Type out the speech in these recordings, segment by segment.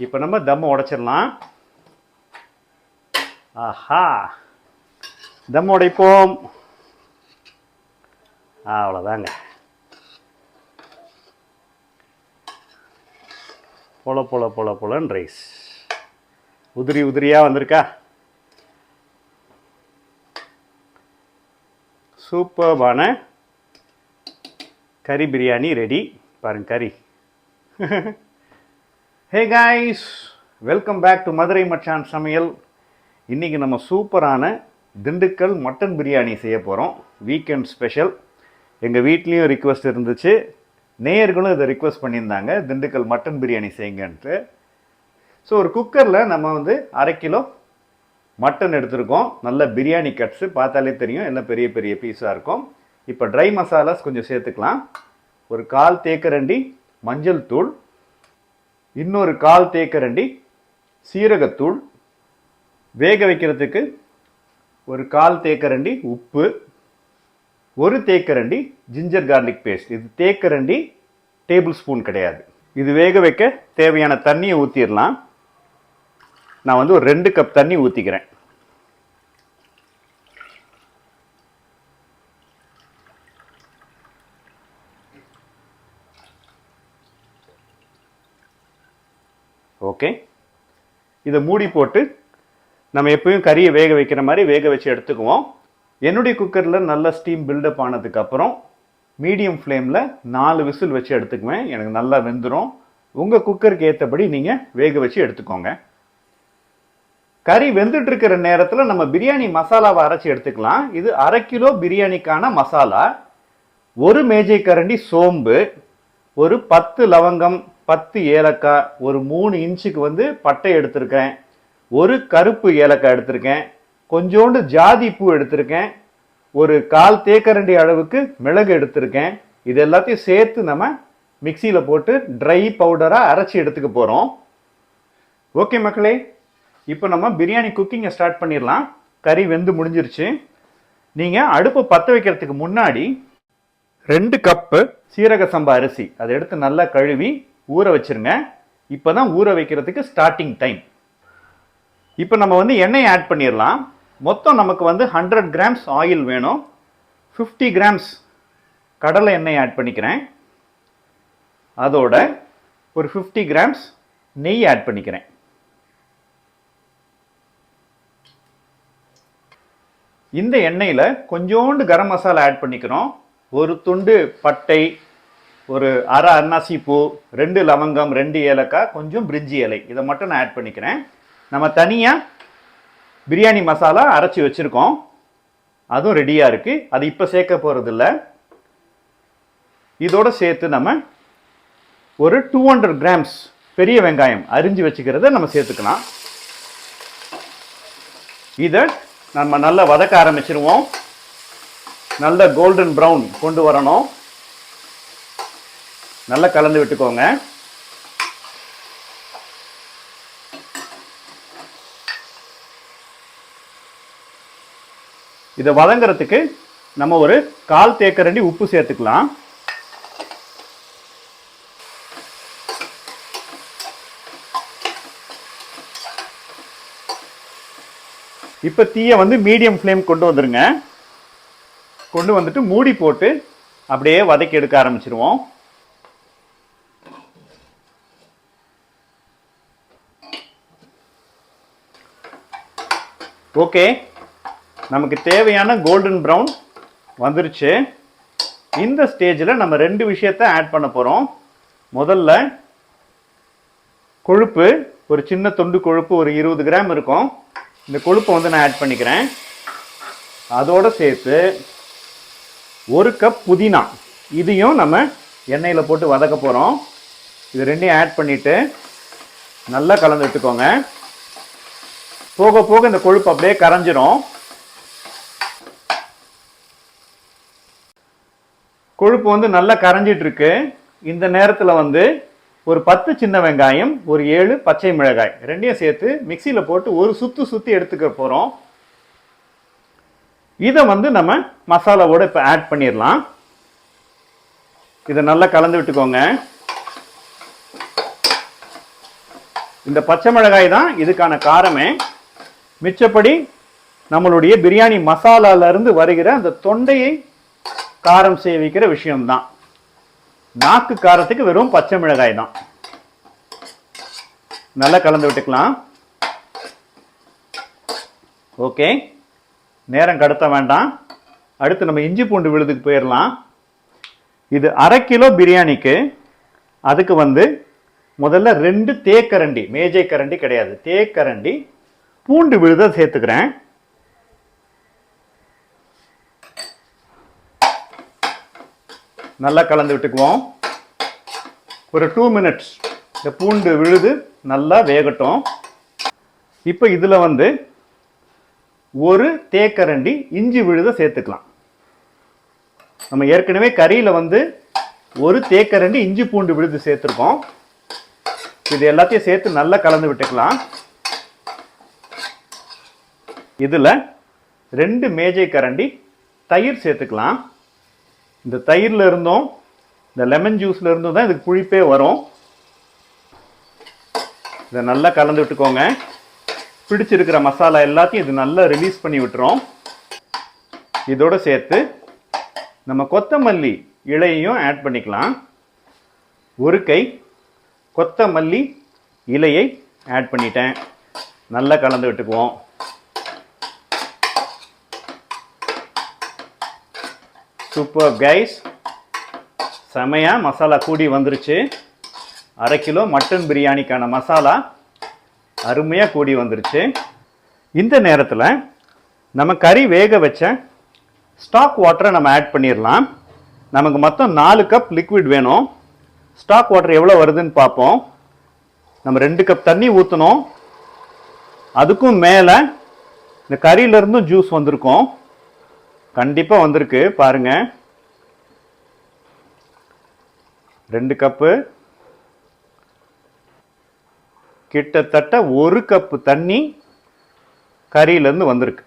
இப்போ நம்ம தம்மை உடைச்சிடலாம். ஆஹா. தம் உடைப்போம். அவ்வளோதாங்க பொல பொல பொல பொலன்னு ரைஸ் உதிரி உதிரியாக வந்திருக்கா? சூப்பர்பான கறி பிரியாணி ரெடி பாருங்க கறி. Hey guys welcome back to Madurai Machan சமையல் இன்றைக்கி நம்ம சூப்பரான திண்டுக்கல் மட்டன் பிரியாணி செய்ய போகிறோம் வீக்கெண்ட் ஸ்பெஷல் எங்கள் வீட்லேயும் ரிக்வெஸ்ட் இருந்துச்சு. நேயர்களும் இதை ரிக்வெஸ்ட் பண்ணியிருந்தாங்க. திண்டுக்கல் மட்டன் பிரியாணி செய்யுங்கன்ட்டு. ஸோ ஒரு குக்கரில் நம்ம வந்து அரை கிலோ மட்டன் எடுத்திருக்கோம். நல்ல பிரியாணி கட்ஸு பார்த்தாலே தெரியும். எல்லாம் பெரிய பெரிய பீஸாக இருக்கும். இப்போ ட்ரை மசாலாஸ் கொஞ்சம் சேர்த்துக்கலாம். ஒரு கால் தேக்கரண்டி மஞ்சள் தூள் இன்னொரு கால் தேக்கரண்டி சீரகத்தூள். வேக வைக்கிறதுக்கு ஒரு கால் தேக்கரண்டி உப்பு ஒரு தேக்கரண்டி ஜிஞ்சர் கார்லிக் பேஸ்ட் இது தேக்கரண்டி டேபிள் ஸ்பூன் கிடையாது. இது வேக வைக்க தேவையான தண்ணியை ஊற்றிடலாம் நான் வந்து ஒரு ரெண்டு கப் தண்ணி ஊற்றிக்கிறேன் ஓகே இதை மூடி போட்டு நம்ம எப்பயும் கறியை வேக வைக்கிற மாதிரி வேக வச்சு எடுத்துக்குவோம். என்னுடைய குக்கரில் நல்ல ஸ்டீம் பில்டப் ஆனதுக்கப்புறம் மீடியம் ஃப்ளேமில் நாலு விசில் வச்சு எடுத்துக்குவேன். எனக்கு நல்லா வெந்துடும் உங்கள் குக்கருக்கு ஏற்றபடி நீங்கள் வேக வச்சு எடுத்துக்கோங்க. கறி வெந்துட்டு இருக்கிற நேரத்தில் நம்ம பிரியாணி மசாலாவை அரைச்சி எடுத்துக்கலாம். இது அரை கிலோ பிரியாணிக்கான மசாலா. ஒரு மேஜை கரண்டி சோம்பு ஒரு பத்து லவங்கம் பத்து ஏலக்காய் ஒரு மூணு இன்ச்சுக்கு வந்து பட்டை எடுத்திருக்கேன். ஒரு கருப்பு ஏலக்காய் எடுத்திருக்கேன். கொஞ்சோண்டு ஜாதி பூ எடுத்திருக்கேன். ஒரு கால் தேக்கரண்டி அளவுக்கு மிளகு எடுத்திருக்கேன். இது எல்லாத்தையும் சேர்த்து நம்ம மிக்சியில் போட்டு ட்ரை பவுடராக அரைச்சி எடுத்துக்க போகிறோம் ஓகே மக்களே இப்போ நம்ம பிரியாணி குக்கிங்கை ஸ்டார்ட் பண்ணிடலாம். கறி வெந்து முடிஞ்சிருச்சு. நீங்கள் அடுப்பு பற்ற வைக்கிறதுக்கு முன்னாடி ரெண்டு கப்பு சீரக சம்பா அரிசி அதை எடுத்து நல்லா கழுவி ஊற வச்சிருங்க. இப்போ தான் ஊற வைக்கிறதுக்கு ஸ்டார்டிங் டைம் இப்போ நம்ம வந்து எண்ணெய் ஆட் பண்ணிடலாம் மொத்தம் நமக்கு வந்து ஹண்ட்ரட் கிராம்ஸ் ஆயில் வேணும். ஃபிஃப்டி கிராம்ஸ் கடலை எண்ணெய் ஆட் பண்ணிக்கிறேன். அதோட ஒரு ஃபிஃப்டி கிராம்ஸ் நெய் ஆட் பண்ணிக்கிறேன். இந்த எண்ணெயில் கொஞ்சோண்டு கரம் மசாலா ஆட் பண்ணிக்கிறோம். ஒரு துண்டு பட்டை ஒரு அரை அன்னாசி பூ ரெண்டு லவங்கம் ரெண்டு ஏலக்காய் கொஞ்சம் பிரிஞ்சி இலை. இதை மட்டும் நான் ஆட் பண்ணிக்கிறேன். நம்ம தனியாக பிரியாணி மசாலா அரைச்சி வச்சுருக்கோம். அதுவும் ரெடியாக இருக்குது அது இப்போ சேர்க்க போகிறதில்ல இதோடு சேர்த்து நம்ம ஒரு டூ ஹண்ட்ரட் கிராம்ஸ் பெரிய வெங்காயம் அரிஞ்சு வச்சுக்கிறத நம்ம சேர்த்துக்கலாம். இதை நம்ம நல்லா வதக்க ஆரம்பிச்சிருவோம். நல்ல கோல்டன் ப்ரௌன் கொண்டு வரணும். நல்லா கலந்து விட்டுக்கோங்க. இதை வதங்கிறதுக்கு நம்ம ஒரு கால் தேக்கரண்டி உப்பு சேர்த்துக்கலாம். இப்போ தீயை வந்து மீடியம் ஃப்ளேம் கொண்டு வந்துருங்க. கொண்டு வந்துட்டு மூடி போட்டு அப்படியே வதக்கி எடுக்க ஆரம்பிச்சிருவோம். ஓகே நமக்கு தேவையான கோல்டன் ப்ரௌன் வந்துருச்சு. இந்த ஸ்டேஜில் நம்ம ரெண்டு விஷயத்த ஆட் பண்ண போகிறோம் முதல்ல கொழுப்பு ஒரு சின்ன தொண்டு கொழுப்பு ஒரு இருபது கிராம் இருக்கும். இந்த கொழுப்பை வந்து நான் ஆட் பண்ணிக்கிறேன். அதோடு சேர்த்து ஒரு கப் புதினா. இதையும் நம்ம எண்ணெயில் போட்டு வதக்க போகிறோம் இது ரெண்டையும் ஆட் பண்ணிவிட்டு நல்லா கலந்து விட்டுக்கோங்க போக போக இந்த கொழுப்பு அப்படியே கரைஞ்சிரும். கொழுப்பு வந்து நல்லா கரைஞ்சிட்டு இருக்கு இந்த நேரத்தில் வந்து ஒரு பத்து சின்ன வெங்காயம் ஒரு ஏழு பச்சை மிளகாய் ரெண்டையும் சேர்த்து மிக்சியில் போட்டு ஒரு சுத்து சுற்றி எடுத்துக்க போகிறோம் இதை வந்து நம்ம மசாலாவோட இப்போ ஆட் பண்ணிடலாம். இதை நல்லா கலந்து விட்டுக்கோங்க. இந்த பச்சை மிளகாய் தான் இதுக்கான காரமே. மிச்சப்படி நம்மளுடைய பிரியாணி மசாலால இருந்து வருகிற அந்த தொண்டையை காரம் செய்ய வைக்கிற விஷயம்தான். நாக்கு காரத்துக்கு வெறும் பச்சை மிளகாய் தான் நல்லா கலந்து விட்டுக்கலாம். ஓகே. நேரம் கடத்த வேண்டாம். அடுத்து நம்ம இஞ்சி பூண்டு விழுதுக்கு போயிடலாம் இது அரை கிலோ பிரியாணிக்கு அதுக்கு வந்து முதல்ல ரெண்டு தேக்கரண்டி மேஜை கரண்டி கிடையாது. தேக்கரண்டி பூண்டு விழுத சேர்த்துக்கிறேன். நல்லா கலந்து விட்டுக்குவோம். ஒரு டூ மினிட்ஸ் இந்த பூண்டு விழுது நல்லா வேகட்டும். இப்போ இதில் வந்து ஒரு தேக்கரண்டி இஞ்சி விழுத சேர்த்துக்கலாம். நம்ம ஏற்கனவே கறியில் வந்து ஒரு தேக்கரண்டி இஞ்சி பூண்டு விழுது சேர்த்துருக்கோம். இது எல்லாத்தையும் சேர்த்து நல்லா கலந்து விட்டுக்கலாம். இதில் ரெண்டு மேஜை கரண்டி தயிர் சேர்த்துக்கலாம். இந்த தயிரில் இருந்தும் இந்த லெமன் ஜூஸில் இருந்தும் தான் இதுக்கு புளிப்பே வரும். இதை நல்லா கலந்து விட்டுக்கோங்க. பிடிச்சிருக்கிற மசாலா எல்லாத்தையும் இது நல்லா ரிலீஸ் பண்ணி விட்டுரும். இதோடு சேர்த்து நம்ம கொத்தமல்லி இலையையும் ஆட் பண்ணிக்கலாம். ஒரு கை கொத்தமல்லி இலையை ஆட் பண்ணிட்டேன். நல்லா கலந்து விட்டுக்குவோம். சூப்பர் கைஸ் செமையா மசாலா கூடி வந்துருச்சு. அரை கிலோ மட்டன் பிரியாணிக்கான மசாலா அருமையாக கூடி வந்துருச்சு. இந்த நேரத்தில் நம்ம கறி வேக வச்ச ஸ்டாக் வாட்டரை நம்ம ஆட் பண்ணிடலாம் நமக்கு மொத்தம் நாலு கப் லிக்விட் வேணும். ஸ்டாக் வாட்டர் எவ்வளோ வருதுன்னு பார்ப்போம் நம்ம ரெண்டு கப் தண்ணி ஊற்றணும் அதுக்கும் மேலே இந்த கறியிலேருந்தும் ஜூஸ் வந்திருக்கோம். கண்டிப்பாக வந்திருக்கு பாருங்க. ரெண்டு கப்பு. கிட்டத்தட்ட ஒரு கப்பு தண்ணி கறியிலேருந்து வந்திருக்கு.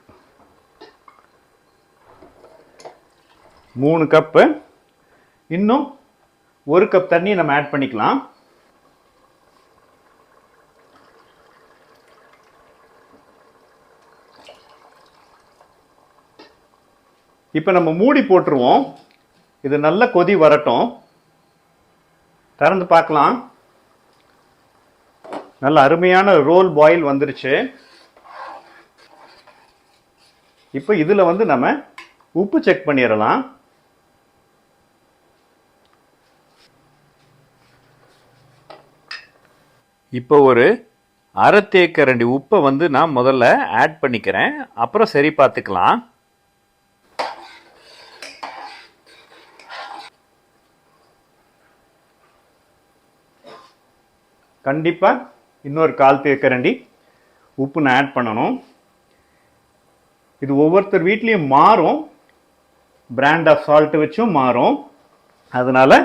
மூணு கப்பு. இன்னும் ஒரு கப் தண்ணி நம்ம ஆட் பண்ணிக்கலாம். இப்போ நம்ம மூடி போட்டுருவோம். இது நல்ல கொதி வரட்டும். திறந்து பார்க்கலாம். நல்ல அருமையான ரோல் பாயில் வந்துருச்சு. இப்போ இதில் வந்து நம்ம உப்பு செக் பண்ணிடலாம். இப்போ ஒரு அரை தேக்கரண்டி உப்பை வந்து நான் முதல்ல ஆட் பண்ணிக்கிறேன். அப்புறம் சரி பார்த்துக்கலாம். கண்டிப்பாக இன்னொரு கால் தேக்கரண்டி உப்பு நான் ஆட் பண்ணணும். இது ஒவ்வொருத்தர் வீட்லேயும் மாறும். பிராண்ட் ஆஃப் சால்ட் வச்சும் மாறும். அதனால்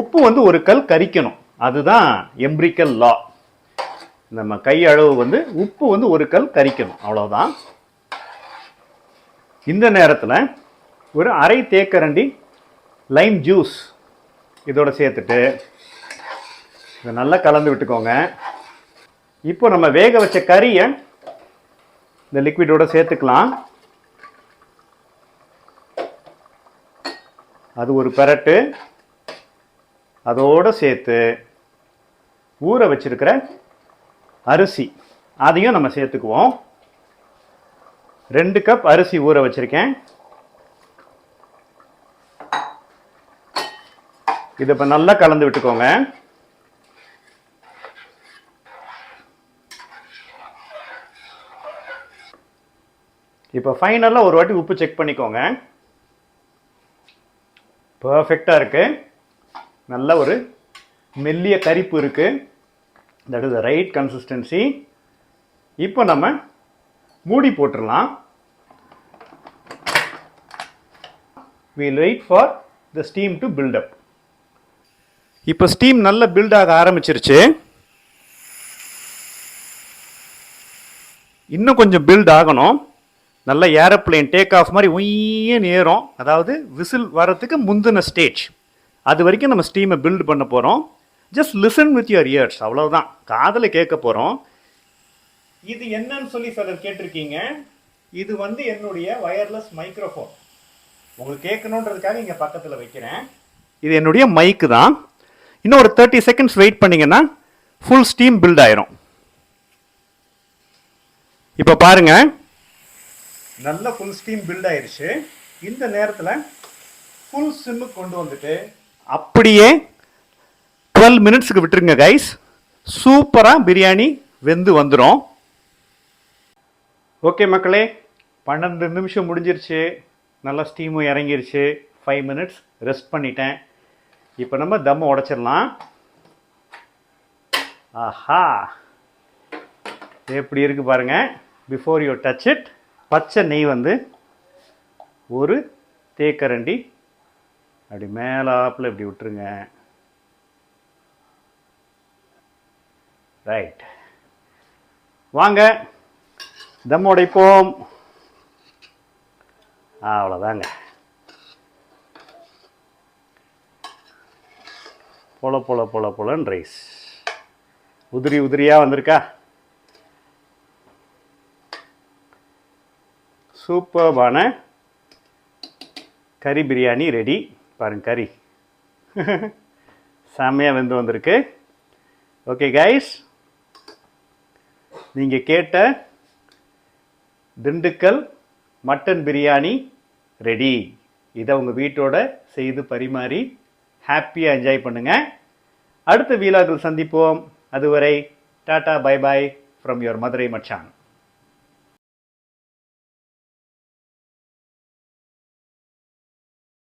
உப்பு வந்து ஒரு கல் கரிக்கணும். அதுதான் எம்பிரிக்கல் லா நம்ம கை அளவு வந்து உப்பு வந்து ஒரு கல் கரிக்கணும். அவ்வளோதான் இந்த நேரத்தில் ஒரு அரை தேக்கரண்டி லைம் ஜூஸ் இதோட சேர்த்துட்டு இதை நல்லா கலந்து விட்டுக்கோங்க. இப்போ நம்ம வேக வச்ச கறியை இந்த லிக்விடோட சேர்த்துக்கலாம். அது ஒரு பெரட்டு. அதோட சேர்த்து ஊற வச்சிருக்கிற அரிசி அதையும் நம்ம சேர்த்துக்குவோம். ரெண்டு கப் அரிசி ஊற வச்சிருக்கேன். இதை இப்போ நல்லா கலந்து விட்டுக்கோங்க. இப்போ ஃபைனலாக ஒரு வாட்டி உப்பு செக் பண்ணிக்கோங்க. பர்ஃபெக்டாக இருக்குது நல்ல ஒரு மெல்லிய கரிப்பு இருக்குது that is the right consistency இப்போ நம்ம மூடி போட்டுடலாம். We wait for the steam to build up இப்போ ஸ்டீம் நல்ல பில்ட் ஆக ஆரம்பிச்சிருச்சு. இன்னும் கொஞ்சம் பில்ட் ஆகணும். நல்ல ஏரோப்ளேன் டேக் ஆஃப் மாதிரி உய்யன்னு நேரம். அதாவது விசில் வரத்துக்கு முந்தின ஸ்டேஜ் அது வரைக்கும் நம்ம ஸ்டீமை பில்ட் பண்ண போகிறோம் just listen with your ears அவ்வளோதான் காதில் கேட்க போகிறோம் இது என்னன்னு சொல்லி சிலர் கேட்டிருக்கீங்க. இது வந்து என்னுடைய வயர்லெஸ் மைக்ரோஃபோன் உங்களுக்கு கேட்கணுன்றதுக்காக இங்கே பக்கத்தில் வைக்கிறேன். இது என்னுடைய மைக்கு தான். இன்னும் ஒரு தேர்ட்டி செகண்ட்ஸ் வெயிட் பண்ணிங்கன்னா ஃபுல் ஸ்டீம் பில்ட் ஆயிரும். இப்போ பாருங்கள் நல்ல ஃபுல் ஸ்டீம் பில்ட் ஆயிடுச்சு இந்த நேரத்தில் ஃபுல் சிம்மு கொண்டு வந்துட்டு அப்படியே டுவெல் மினிட்ஸுக்கு விட்டுருங்க கைஸ் சூப்பராக பிரியாணி வெந்து வந்துடும் ஓகே மக்களே பன்னெண்டு நிமிஷம் முடிஞ்சிருச்சு. நல்லா ஸ்டீமும் இறங்கிருச்சு. ஃபைவ் மினிட்ஸ் ரெஸ்ட் பண்ணிட்டேன். இப்போ நம்ம தம்மை உடச்சிடலாம். ஆஹா! எப்படி இருக்குது பாருங்க. பிஃபோர் யூ டச் இட் பச்சை நெய் வந்து ஒரு தேக்கரண்டி. அப்படி மேலாப்பில் இப்படி விட்டுருங்க. ரைட் வாங்க தம் உடைப்போம். அவ்வளோதாங்க பொல பொல பொல பொலன்னு ரைஸ் உதிரி உதிரியாக வந்திருக்கா? சூப்பர்பான கறி பிரியாணி ரெடி. பாருங்க கறி. செம்மையாக வெந்து வந்திருக்கு. ஓகே கைஸ் நீங்கள் கேட்ட திண்டுக்கல் மட்டன் பிரியாணி ரெடி. இதை உங்கள் வீட்டோட செய்து பரிமாறி ஹாப்பியாக என்ஜாய் பண்ணுங்கள் அடுத்த வீலாகில் சந்திப்போம். அதுவரை tata bye bye from your Madurai Machan.